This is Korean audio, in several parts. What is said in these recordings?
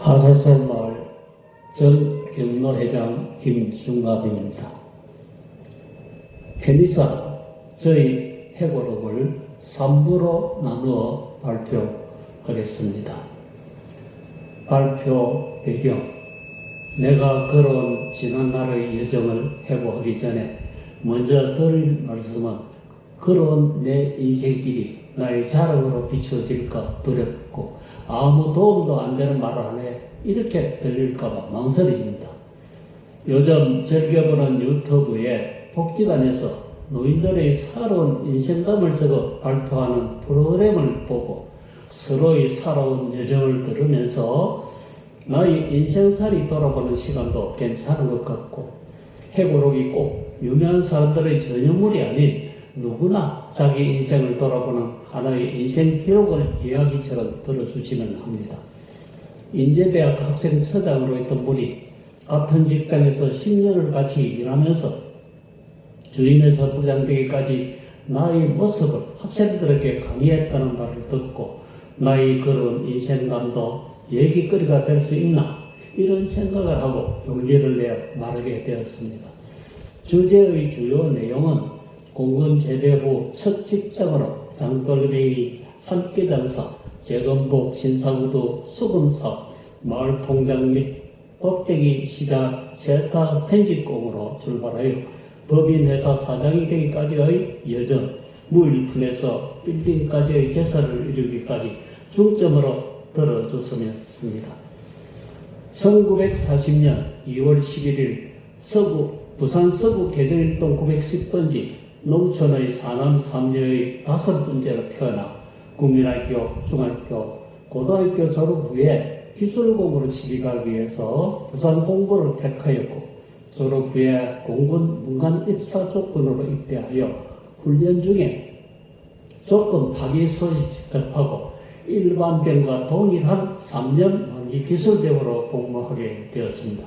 하사선 마을 전 경로회장 김중갑입니다. 편의상 저희 해고록을 3부로 나누어 발표하겠습니다. 발표 배경 내가 걸어온 지난날의 여정을 해고하기 전에 먼저 드릴 말씀은 걸어온 내 인생길이 나의 자랑으로 비춰질까 두렵고 아무 도움도 안 되는 말을 하네 이렇게 들릴까봐 망설여집니다. 요즘 즐겨보는 유튜브에 복지관에서 노인들의 살아온 인생담을 적어 발표하는 프로그램을 보고 서로의 살아온 여정을 들으면서 나의 인생살이 돌아보는 시간도 괜찮은 것 같고 해고록이 꼭 유명한 사람들의 전유물이 아닌 누구나 자기 인생을 돌아보는 하나의 인생 기록을 이야기처럼 들어주시면 합니다. 인제대학 학생 처장으로 있던 분이 같은 직장에서 10년을 같이 일하면서 주임에서 부장되기까지 나의 모습을 학생들에게 강의했다는 말을 듣고 나의 그런 인생감도 얘기거리가 될 수 있나 이런 생각을 하고 용기를 내어 말하게 되었습니다. 주제의 주요 내용은 공군 제대 후첫 직장으로 장돌뱅이 산기장사, 재건복 신사구도 수금사업, 마을 통장 및 껍데기 시장 세타 편집공으로 출발하여 법인회사 사장이 되기까지의 여정, 무일푼에서 빌딩까지의 제사를 이루기까지 중점으로 들어줬으면 합니다. 1940년 2월 11일 서구, 부산 서구 개정일동 910번지 농촌의 사남 삼녀의 다섯 번째로 태어나 국민학교, 중학교, 고등학교 졸업 후에 기술공으로 취직하기 위해서 부산 공부를 택하였고 졸업 후에 공군 문관 입사 조건으로 입대하여 훈련 중에 조건 파기 소식 접하고 일반 병과 동일한 3년 만기 기술병으로 복무하게 되었습니다.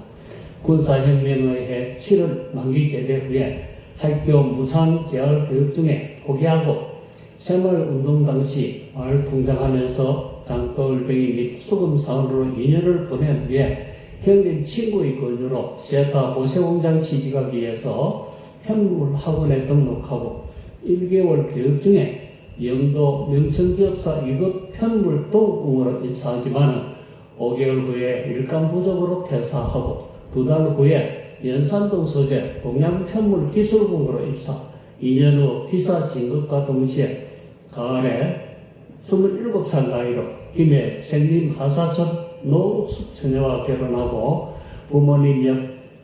군사혁명의 해 7월 만기 제대 후에 학교 무상 재활 교육 중에 포기하고 생활운동 당시 마을 통장하면서 장돌뱅이 및 수금 사원으로 2년을 보낸 후에 형님 친구의 권유로 세타 보세공장 취직하기 위해서 현물학원에 등록하고 1개월 교육 중에 영도 명천기업사 2급 편물 도급공으로 입사하지만 5개월 후에 일감 부족으로 퇴사하고 두 달 후에 연산동 소재 동양 편물 기술공으로 입사. 2년 후 기사 진급과 동시에 가을에 27살 나이로 김해 생림 하사촌 노숙 처녀와 결혼하고 부모님 옆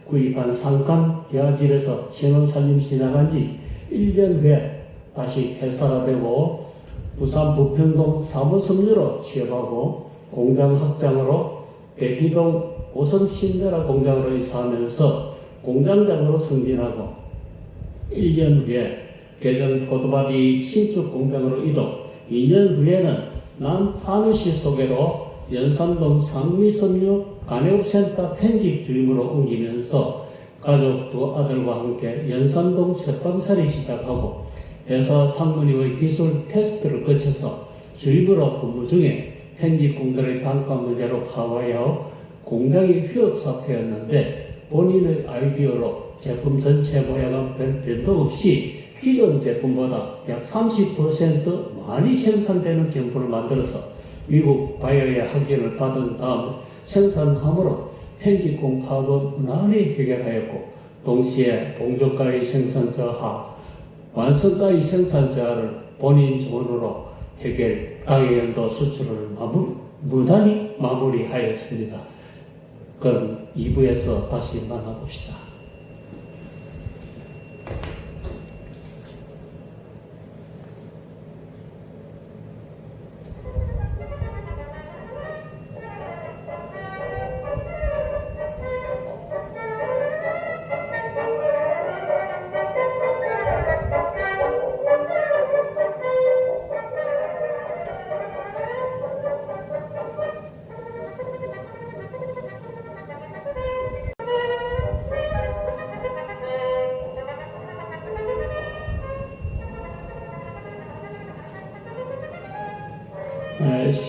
구입한 상간 계화집에서 신혼살림 시작한 지 1년 후에 다시 퇴사가 되고 부산 부평동 사무섬유로 취업하고 공장 확장으로 백기동 오선 신대라 공장으로 이사하면서 공장장으로 승진하고 1년 후에 개정 포도밭이 신축 공장으로 이동. 2년 후에는 남파누시 소개로 연산동 상미섬유 간해업센터 편집 주임으로 옮기면서 가족 두 아들과 함께 연산동 셋방살이 시작하고 회사 상무님의 기술 테스트를 거쳐서 주임으로 근무 중에 현직공들의 단가 문제로 파워하여 공장이 휴업 사태였는데 본인의 아이디어로 제품 전체 모양은 별 변동 없이 기존 제품보다 약 30% 많이 생산되는 경품을 만들어서 미국 바이오의 확인을 받은 다음 생산함으로 편집공 파업을 무난히 해결하였고 동시에 동조가의 생산 저하, 완성가의 생산 저하를 본인 돈으로 해결, 당해연도 수출을 마무리, 무난히 마무리하였습니다. 그럼 2부에서 다시 만나봅시다.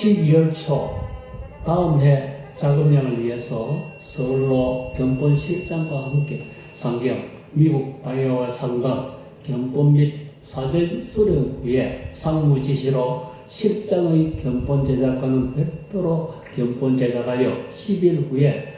12월 초 다음 해 자금량을 위해서 서울로 견본 실장과 함께 상경, 미국 바이오와 상담, 견본 및 사전 수령 위에 상무 지시로 실장의 견본 제작과는 별도로 견본 제작하여 10일 후에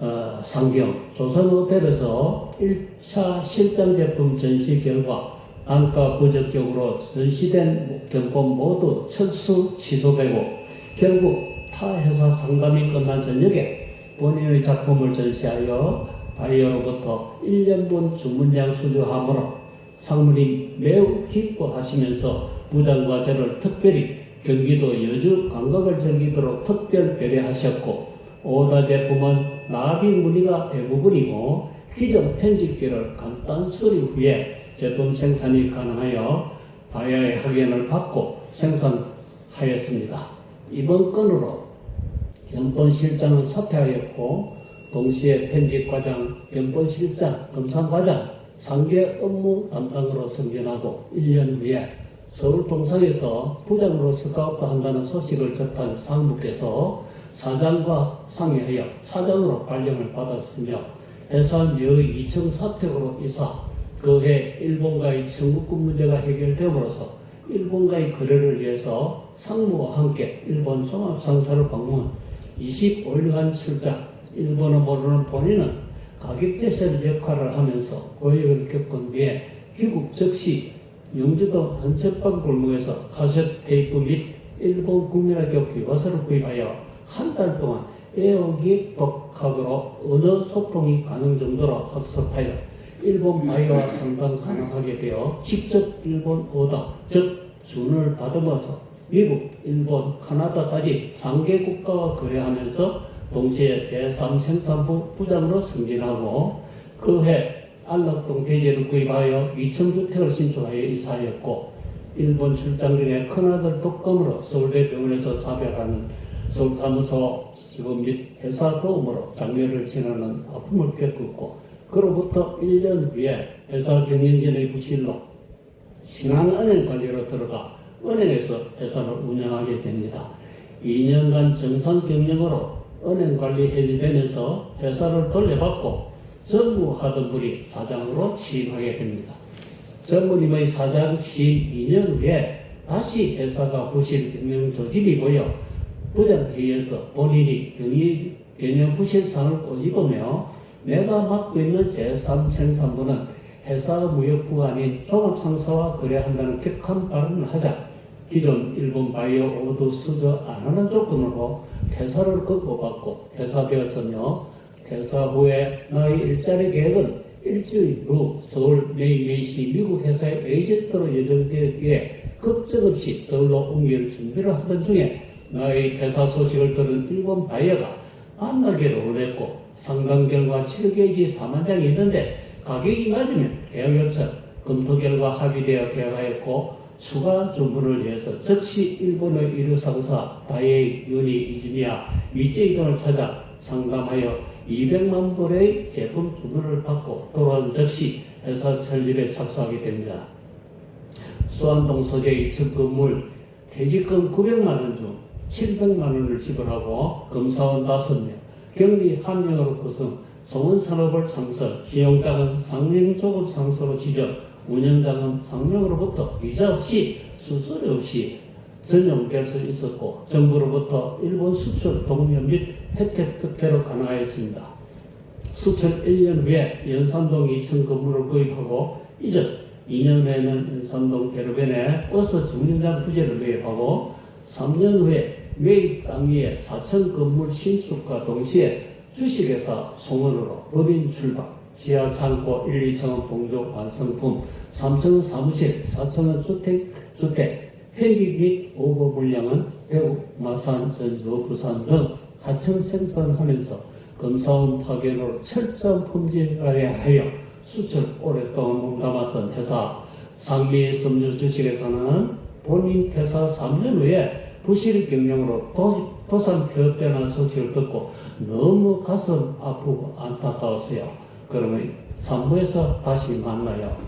어, 상경 조선호텔에서 1차 실장 제품 전시 결과 안가 부적격으로 전시된 견본 모두 철수 취소되고 결국 타 회사 상담이 끝난 저녁에 본인의 작품을 전시하여 바이어로부터 1년분 주문량 수주하므로 상무님 매우 기뻐하시면서 부장과 저를 특별히 경기도 여주 관광을 즐기도록 특별 배려하셨고 오다 제품은 나비 무늬가 대부분이고 기존 편집기를 간단 수리 후에 제품 생산이 가능하여 바이아의 확인을 받고 생산하였습니다. 이번 건으로 견본 실장은 사퇴하였고 동시에 편집과장, 견본 실장, 검사과장, 상계 업무 담당으로 승진하고 1년 후에 서울 동상에서 부장으로 스카우트 한다는 소식을 접한 상무께서 사장과 상의하여 사장으로 발령을 받았으며 여의 2층 사택으로 이사 그해 일본과의 청구권 문제가 해결됨으로써 일본과의 거래를 위해서 상무와 함께 일본 종합상사를 방문 25일간 출장 일본어 모르는 본인은 가격제설 역할을 하면서 고역을 겪은 뒤에 귀국 즉시 영주도 헌책방 골목에서 카세트 테이프 및 일본 국민학교 교과서를 구입하여 한 달 동안 애어기 독학으로 언어 소통이 가능 정도로 학습하여 일본 바이오와 상담 가능하게 되어 직접 일본 오다, 즉 준을 받으면서 미국, 일본, 카나다까지 상계 국가와 거래하면서 동시에 제3생산부 부장으로 승진하고 그해 안락동 대지를 구입하여 2층주택을 신축하여 이사하였고 일본 출장 중에 큰아들 독감으로 서울대 병원에서 사별하는 서울사무소 직원 및 회사 도움으로 장례를 지나는 아픔을 겪었고 그로부터 1년 후에 회사 경영진의 부실로 신한은행 관리로 들어가 은행에서 회사를 운영하게 됩니다. 2년간 정상 경영으로 은행 관리 해지되면서 회사를 돌려받고 전무하던 분이 사장으로 취임하게 됩니다. 전무님의 사장 취임 2년 후에 다시 회사가 부실 경영 보여 부장회의에서 본인이 경영, 경영 부실상을 꼬집으며 내가 맡고 있는 제3생산부는 회사 무역부가 아닌 종합상사와 거래한다는 격한 발언을 하자 기존 일본 바이오 오도 수저 안 하는 조건으로 퇴사를 거부받고 퇴사되었으며 퇴사 후에 나의 일자리 계획은 일주일 후 서울 메이메이시 미국 회사의 에이전트로 예정되었기에 걱정 없이 서울로 옮길 준비를 하던 중에 나의 퇴사 소식을 들은 일본 바이어가 만나기를 원했고 상담 결과 7게이지 4만 장이 있는데 가격이 맞으면 계약 요청, 검토 결과 합의되어 계약하였고 추가 주문을 위해서 즉시 일본의 이루 상사 다이에이 유니 이즈미야 미제이 등을 찾아 상담하여 200만 불의 제품 주문을 받고 돌아온 즉시 회사 설립에 착수하게 됩니다. 수안동 소재 2층 건물 퇴직금 900만 원 중 700만 원을 지불하고 검사원 5명, 경리 1명으로 구성, 송원산업을 창설, 신용장은 상명조급 상소로 지정, 운영장은 상명으로부터 이자 없이 수수료 없이 전용될 수 있었고 정부로부터 일본 수출 동료 및 혜택 특혜로 가능하였습니다. 수출 1년 후에 연산동 2층 건물을 구입하고 이전 2년 후에는 연산동 대로변에 버스 정류장 부재를 매입하고 3년 후에 매입 땅 위에 4층 건물 신축과 동시에 주식회사 송원으로 법인 출발, 지하 창고 1, 2층은 봉조 완성품, 3층은 사무실, 4층은 주택, 주택, 편집 및 오버 물량은 대구, 마산, 전주, 부산 등 하층 생산하면서 검사원 파견으로 철저한 품질하게 하여 수출 오랫동안 몸담았던 회사. 상미 섬유 주식에서는 본인 퇴사 3년 후에 부실 경영으로 도, 도산 폐업되는 소식을 듣고 너무 가슴 아프고 안타까웠어요. 그러면 3부에서 다시 만나요.